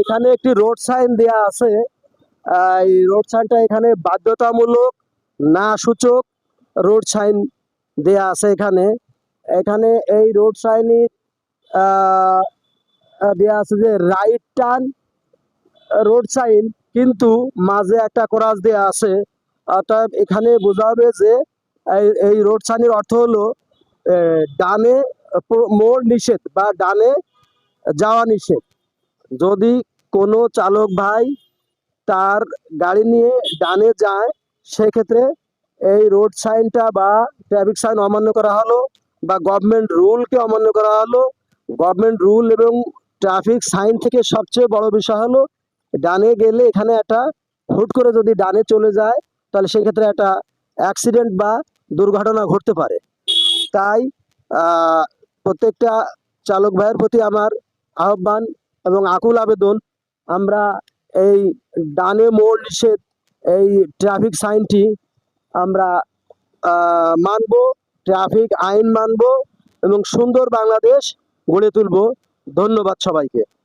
এখানে একটি road sign দেয়া আছে। এই রোড সাইনটা এখানে বাধ্যতামূলক না সূচক রোড সাইন দেয়া আছে এখানে। এখানে এই রোড সাইনে দেয়া আছে যে রাইট টার্ন রোড সাইন, কিন্তু মাঝে একটা ক্রস দেয়া আছে। অর্থাৎ এখানে বোঝা হবে যে এই- রোড সাইনের অর্থ হলো ডানে মোড় নিষেধ বা ডানে যাওয়া নিষেধ। যদি কোনো চালক ভাই তার গাড়ি নিয়ে ডানে যায়, সেক্ষেত্রে এই রোড সাইনটা বা ট্রাফিক সাইন অমান্য করা হলো বা গভর্নমেন্ট রুলকে অমান্য করা হলো। গভর্নমেন্ট রুল এবং ট্রাফিক সাইন থেকে সবচেয়ে বড় বিষয় হলো, ডানে গেলে এখানে একটা হুট করে যদি ডানে চলে যায়, তাহলে সেক্ষেত্রে একটা অ্যাক্সিডেন্ট বা দুর্ঘটনা ঘটতে পারে। তাই প্রত্যেকটা চালক ভাইয়ের প্রতি আমার আহ্বান এবং আকুল আবেদন, আমরা এই ডানে মোড় নিষেধ, এই ট্রাফিক সাইনটি আমরা মানব, ট্রাফিক আইন মানব এবং সুন্দর বাংলাদেশ গড়ে তুলব। ধন্যবাদ সবাইকে।